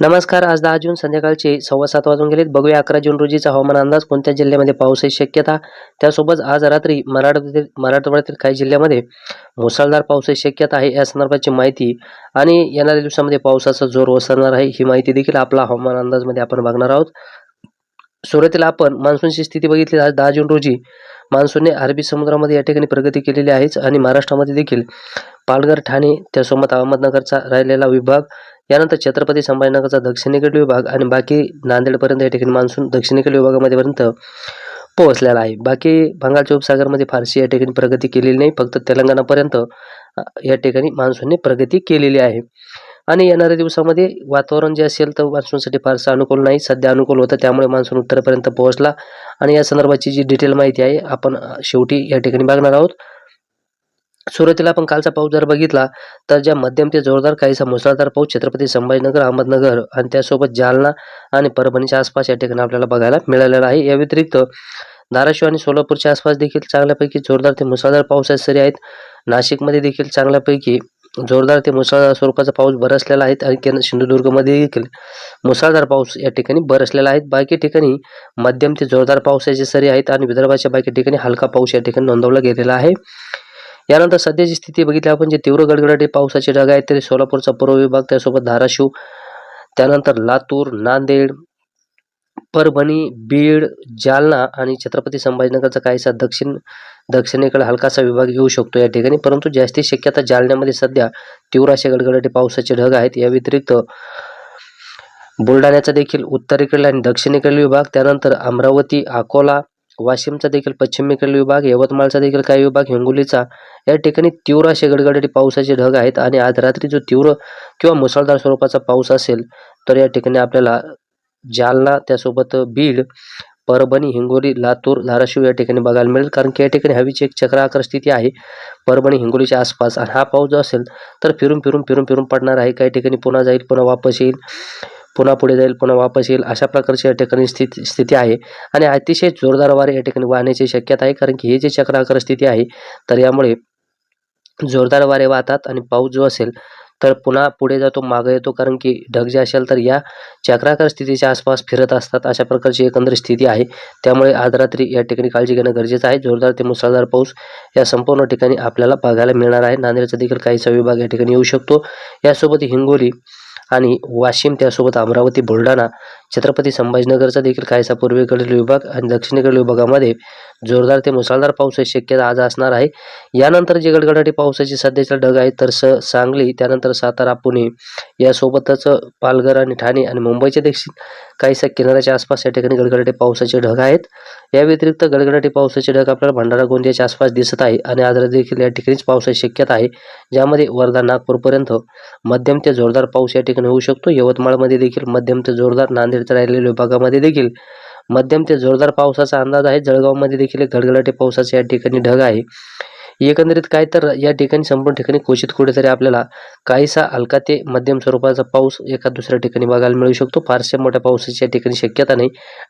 नमस्कार आज दहा जून संध्याकाळचे सव्वा सात वाजून गेलेत. बघूया अकरा जून रोजीचा हवामान अंदाज. कोणत्या जिल्ह्यामध्ये पावसाची शक्यता? त्यासोबत आज रात्री मराठवाड्यातील मराठवाड्यातील काही जिल्ह्यामध्ये मुसळधार पावसाची शक्यता आहे. या संदर्भाची माहिती आणि येणाऱ्या दिवसामध्ये पावसाचा जोर ओसरणार आहे ही माहिती देखील आपला हवामान अंदाजमध्ये आपण बघणार आहोत. सुरुवातीला आपण मान्सूनची स्थिती बघितली. आज दहा जून रोजी मान्सूनने अरबी समुद्रामध्ये या ठिकाणी प्रगती केलेली आहेच आणि महाराष्ट्रामध्ये देखील पालघर ठाणे त्यासोबत अहमदनगरचा राहिलेला विभाग यानंतर छत्रपती संभाजीनगरचा दक्षिणेकडील विभाग आणि बाकी नांदेडपर्यंत या ठिकाणी मान्सून दक्षिणेकडील विभागामध्ये पर्यंत पोहोचलेला आहे. बाकी बंगालच्या उपसागरमध्ये फारशी या ठिकाणी प्रगती केलेली नाही. फक्त तेलंगणापर्यंत या ठिकाणी मान्सूनने प्रगती केलेली आहे. आणि येणाऱ्या दिवसामध्ये वातावरण जे असेल तर मान्सूनसाठी फारसं अनुकूल नाही. सध्या अनुकूल होतं त्यामुळे मान्सून उत्तरेपर्यंत पोहोचला. आणि या संदर्भाची जी डिटेल माहिती आहे आपण शेवटी या ठिकाणी बघणार आहोत. सुरुवातीला आपण कालचा पाऊस जर बघितला तर ज्या मध्यम ते जोरदार काहीसा मुसळधार पाऊस छत्रपती संभाजीनगर अहमदनगर आणि त्यासोबत जालना आणि परभणीच्या आसपास या ठिकाणी आपल्याला बघायला मिळालेला आहे. या व्यतिरिक्त धाराशिव आणि सोलापूरच्या आसपास देखील चांगल्यापैकी जोरदार ते मुसळधार पावसाचे सरी आहेत. नाशिकमध्ये देखील चांगल्यापैकी जोरदार ते मुसळधार स्वरूपाचा पाऊस बरसलेला आहे आणि केंद्र सिंधुदुर्गमध्ये देखील मुसळधार पाऊस या ठिकाणी बरसलेला आहे. बाकी ठिकाणी मध्यम ते जोरदार पावसाचे सरी आहेत आणि विदर्भाच्या बाकी ठिकाणी हलका पाऊस या ठिकाणी नोंदवला गेलेला आहे. यानंतर सध्याची स्थिती बघितली आपण जे तीव्र गडगडाटी पावसाचे ढग आहेत तरी सोलापूरचा पूर्व विभाग त्यासोबत धाराशिव त्यानंतर लातूर नांदेड परभणी बीड जालना आणि छत्रपती संभाजीनगरचा काहीसा दक्षिण दक्षिणेकडे हलकासा विभाग येऊ शकतो या ठिकाणी. परंतु जास्ती शक्यता जालन्यामध्ये सध्या तीव्र असे गडगडाटी पावसाचे ढग आहेत. या व्यतिरिक्त बुलढाण्याचा देखील उत्तरेकडील आणि दक्षिणेकडील विभाग त्यानंतर अमरावती अकोला वाशिमचा देखील पश्चिमेकडील विभाग यवतमाळचा देखील काही विभाग हिंगोलीचा. या ठिकाणी तीव्र असे गडगडाटी पावसाचे ढग आहेत आणि आज रात्री जो तीव्र किंवा मुसळधार स्वरूपाचा पाऊस असेल तर या ठिकाणी आपल्याला जालना त्यासोबत बीड परभणी हिंगोली लातूर धाराशिव या ठिकाणी बघायला मिळेल. कारण की या ठिकाणी हवेची एक चक्राकार स्थिती आहे. परभणी हिंगोलीच्या आसपास. आणि हा पाऊस जो असेल तर फिरून फिरून फिरून फिरून पडणार आहे. काही ठिकाणी पुन्हा जाईल पुन्हा वापस येईल. पुन्हा पुढे जाईल पुन्हा वापस येईल अशा प्रकारची या ठिकाणी स्थिती स्थिती आहे. आणि अतिशय जोरदार वारे या ठिकाणी वाहण्याची शक्यता आहे कारण की ही जी चक्राकार स्थिती आहे तर यामुळे जोरदार वारे वाहतात आणि पाऊस जो असेल तर पुन्हा पुढे जातो मागे येतो कारण की ढग जे असेल तर या चक्राकार स्थितीच्या आसपास फिरत असतात अशा प्रकारची एकंदर स्थिती आहे. त्यामुळे आज रात्री या ठिकाणी काळजी घेणं गरजेचं आहे. जोरदार ते मुसळधार पाऊस या संपूर्ण ठिकाणी आपल्याला बघायला मिळणार आहे. नांदेडचा देखील काहीसा विभाग या ठिकाणी येऊ शकतो. यासोबत हिंगोली आणि वाशिम त्यासोबत अमरावती बुलढाणा छत्रपती संभाजीनगरचा देखील काहीसा पूर्वेकडील विभाग आणि दक्षिणेकडील विभागामध्ये जोरदार ते मुसळधार पावसाची शक्यता आज असणार आहे. यानंतर जे गडगडाटी पावसाची सध्याचा ढग आहे तर स सांगली त्यानंतर सातारा पुणे यासोबतच पालघर आणि ठाणे आणि मुंबईच्या देखील काहीसा किनाऱ्याच्या आसपास या ठिकाणी गडगडाटी पावसाचे ढग आहेत. या व्यतिरिक्त गडगडाटी पावसाचे ढग आपल्याला भंडारा गोंदियाच्या आसपास दिसत आहे आणि आज देखील या ठिकाणीच पावसाची शक्यता आहे ज्यामध्ये वर्धा नागपूरपर्यंत मध्यम ते जोरदार पाऊस या ठिकाणी होऊ शकतो. यवतमाळमध्ये देखील मध्यम ते जोरदार नांदेड आधारित राहिलेल्या विभागामध्ये देखील मध्यम ते जोरदार पावसाचा अंदाज आहे. जळगावमध्ये देखील एक पावसाचे या ठिकाणी ढग आहे. एकंदरीत काय तर या ठिकाणी संपूर्ण ठिकाणी क्वचित कुठेतरी आपल्याला काहीसा हलका ते मध्यम स्वरूपाचा पाऊस एका दुसऱ्या ठिकाणी बघायला मिळू शकतो. फारशा मोठ्या पावसाची या ठिकाणी शक्यता नाही.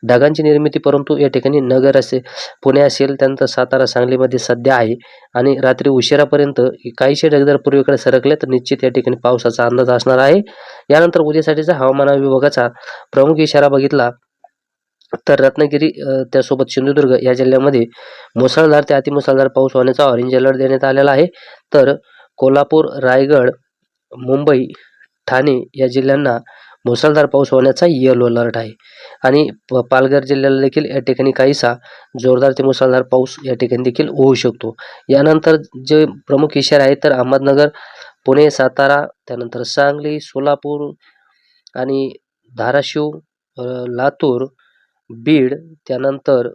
ढगांची निर्मिती परंतु या ठिकाणी नगर असेल पुणे असेल त्यानंतर सातारा सांगलीमध्ये सध्या आहे. आणि रात्री उशिरापर्यंत काहीशे ढगदार जर पूर्वेकडे सरकले तर निश्चित या ठिकाणी पावसाचा अंदाज असणार आहे. यानंतर उद्यासाठीचा हवामान विभागाचा प्रमुख इशारा बघितला तर रत्नागिरी त्यासोबत सिंधुदुर्ग या जिल्ह्यामध्ये मुसळधार ते अतिमुसळधार पाऊस होण्याचा ऑरेंज अलर्ट देण्यात आलेला आहे. तर कोल्हापूर रायगड मुंबई ठाणे या जिल्ह्यांना मुसळधार पाऊस होण्याचा येलो अलर्ट आहे. आणि प- पालघर जिल्ह्याला देखील या ठिकाणी काहीसा जोरदार ते मुसळधार पाऊस या ठिकाणी देखील होऊ शकतो. यानंतर जे प्रमुख इशारे आहेत तर अहमदनगर पुणे सातारा त्यानंतर सांगली सोलापूर आणि धाराशिव लातूर बीड त्यानंतर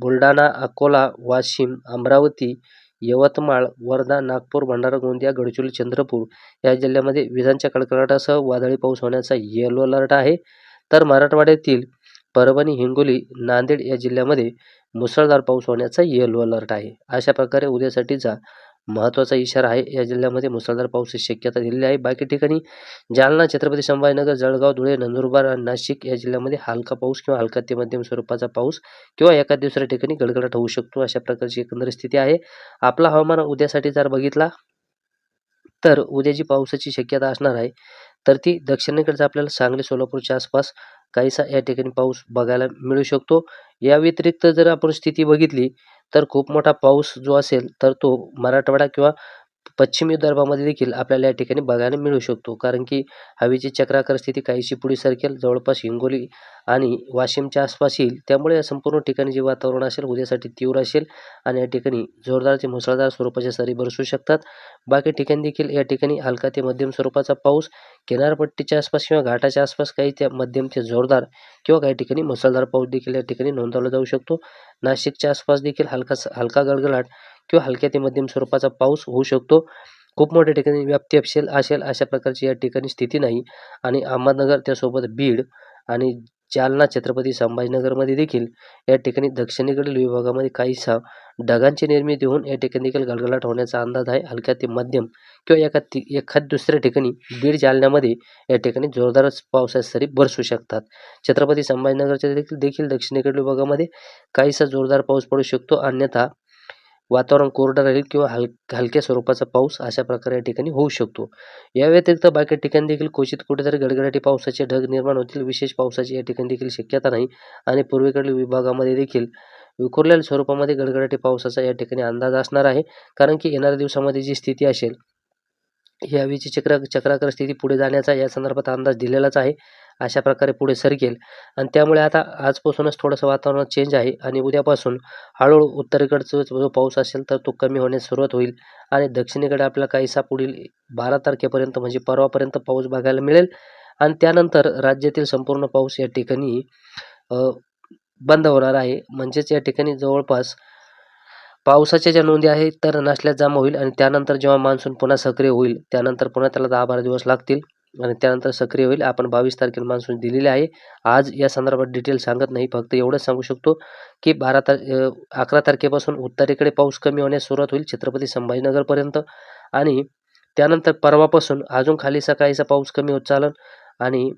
बुलढाणा अकोला वाशिम अमरावती यवतमाळ वर्धा नागपूर भंडारा गोंदिया गडचिरोली चंद्रपूर या जिल्ह्यामध्ये विजांच्या कडकडाटासह वादळी पाऊस होण्याचा येलो अलर्ट आहे. तर मराठवाड्यातील परभणी हिंगोली नांदेड या जिल्ह्यामध्ये मुसळधार पाऊस होण्याचा येलो अलर्ट आहे. अशा प्रकारे उद्यासाठीचा महत्त्वाचा इशारा आहे. या जिल्ह्यामध्ये मुसळधार पावसाची शक्यता दिलेली आहे. बाकी ठिकाणी जालना छत्रपती संभाजीनगर जळगाव धुळे नंदुरबार आणि नाशिक या जिल्ह्यामध्ये हलका पाऊस किंवा हलका ते मध्यम स्वरूपाचा पाऊस किंवा एका दुसऱ्या ठिकाणी गडगडाट होऊ शकतो अशा प्रकारची एकंदर स्थिती आहे. आपला हवामान उद्यासाठी जर बघितला तर उद्या जी पावसाची शक्यता असणार आहे. तर ती दक्षिणेकडचा आपल्याला सांगली सोलापूरच्या आसपास काहीसा या ठिकाणी पाऊस बघायला मिळू शकतो. या व्यतिरिक्त जर आपण स्थिती बघितली तर खूप मोठा पाऊस जो असेल तर तो मराठवाडा किंवा पश्चिमी विदर्भामध्ये देखील आपल्याला या ठिकाणी बघायला मिळू शकतो. कारण की हवेची चक्राकार स्थिती काहीशी पुढे सरकेल. जवळपास हिंगोली आणि वाशिमच्या आसपास येईल. त्यामुळे या संपूर्ण ठिकाणी जे वातावरण असेल उद्यासाठी तीव्र असेल आणि या ठिकाणी जोरदार ते मुसळधार स्वरूपाच्या सरी बरसू शकतात. बाकी ठिकाणी देखील या ठिकाणी हलका ते मध्यम स्वरूपाचा पाऊस किनारपट्टीच्या आसपास किंवा घाटाच्या आसपास काही त्या मध्यम ते जोरदार किंवा काही ठिकाणी मुसळधार पाऊस देखील या ठिकाणी नोंदवला जाऊ शकतो. नाशिकच्या आसपास देखील हलका हलका गडगडाट किंवा हलक्या ते मध्यम स्वरूपाचा पाऊस होऊ शकतो. खूप मोठ्या ठिकाणी व्याप्ती असेल असेल अशा प्रकारची या ठिकाणी स्थिती नाही. आणि अहमदनगर त्यासोबत बीड आणि जालना छत्रपती संभाजीनगरमध्ये देखील या ठिकाणी दक्षिणेकडील विभागामध्ये काहीसा ढगांची निर्मिती होऊन या ठिकाणी देखील गडगडाट होण्याचा अंदाज आहे. हलक्या ते मध्यम किंवा एखाद एखाद दुसऱ्या ठिकाणी बीड जालन्यामध्ये या ठिकाणी जोरदारच पावसाच्या सरी बरसू शकतात. छत्रपती संभाजीनगरच्या देखील देखील दक्षिणेकडील विभागामध्ये काहीसा जोरदार पाऊस पडू शकतो. अन्यथा वातावरण कोरडं राहील किंवा हल हलक्या स्वरूपाचा पाऊस अशा प्रकारे या ठिकाणी होऊ शकतो. या व्यतिरिक्त बाकी ठिकाणी देखील क्वचित कुठेतरी गडगडाटी पावसाचे ढग निर्माण होतील. विशेष पावसाची या ठिकाणी देखील शक्यता नाही आणि पूर्वेकडील विभागामध्ये देखील विखुरलेल्या स्वरूपामध्ये गडगडाटी पावसाचा या ठिकाणी अंदाज असणार आहे. कारण की येणाऱ्या दिवसामध्ये जी स्थिती असेल या हवेची चक्र चक्राकार स्थिती पुढे जाण्याचा या संदर्भात अंदाज दिलेलाच आहे. अशा प्रकारे पुढे सरकेल. आणि त्यामुळे आता आजपासूनच थोडंसं वातावरण चेंज आहे आणि उद्यापासून हळूहळू उत्तरेकडचा जो पाऊस असेल तर तो कमी होण्यास सुरुवात होईल आणि दक्षिणेकडे आपला काहीसा पुढील बारा तारखेपर्यंत म्हणजे परवापर्यंत पाऊस बघायला मिळेल. आणि त्यानंतर राज्यातील संपूर्ण पाऊस या ठिकाणी बंद होणार आहे. म्हणजेच या ठिकाणी जवळपास पावसाच्या ज्या नोंदी आहेत तर नसल्यास जमा होईल आणि त्यानंतर जेव्हा मान्सून पुन्हा सक्रिय होईल त्यानंतर पुन्हा त्याला दहा बारा दिवस लागतील आणि त्यानंतर सक्रिय होईल. आपण बावीस तारखेला मान्सून दिलेले आहे. आज या संदर्भात डिटेल सांगत नाही फक्त एवढंच सांगू शकतो की बारा तार अकरा तारखेपासून उत्तरेकडे पाऊस कमी होण्यास सुरुवात होईल छत्रपती संभाजीनगरपर्यंत आणि त्यानंतर परवापासून अजून खाली सकाळीचा पाऊस कमी होत चालन आणि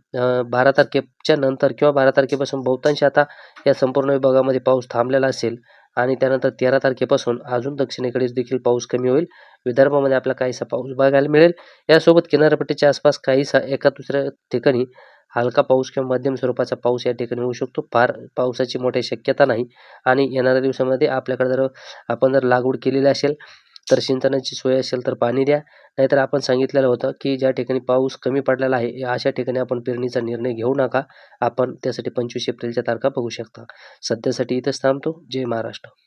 बारा तारखेच्या नंतर किंवा बारा तारखेपासून बहुतांश आता या संपूर्ण विभागामध्ये पाऊस थांबलेला असेल. आणि त्यानंतर तेरा तारखेपासून अजून दक्षिणेकडे देखील पाऊस कमी होईल. विदर्भामध्ये आपला काहीसा पाऊस बघायला मिळेल. यासोबत किनारपट्टीच्या आसपास काहीसा एका दुसऱ्या ठिकाणी हलका पाऊस किंवा मध्यम स्वरूपाचा पाऊस या ठिकाणी होऊ शकतो. फार पावसाची मोठी शक्यता नाही. आणि येणाऱ्या दिवसामध्ये आपल्याकडे जर आपण जर लागवड केलेली असेल तर सिंचनाची सोय असेल तर पाणी द्या. नाहीतर आपण सांगितलेलं होतं की ज्या ठिकाणी पाऊस कमी पडलेला आहे अशा ठिकाणी आपण पेरणीचा निर्णय घेऊ नका. आपण त्यासाठी पंचवीस एप्रिलच्या तारखा बघू शकता. सध्यासाठी इथंच थांबतो. जय महाराष्ट्र.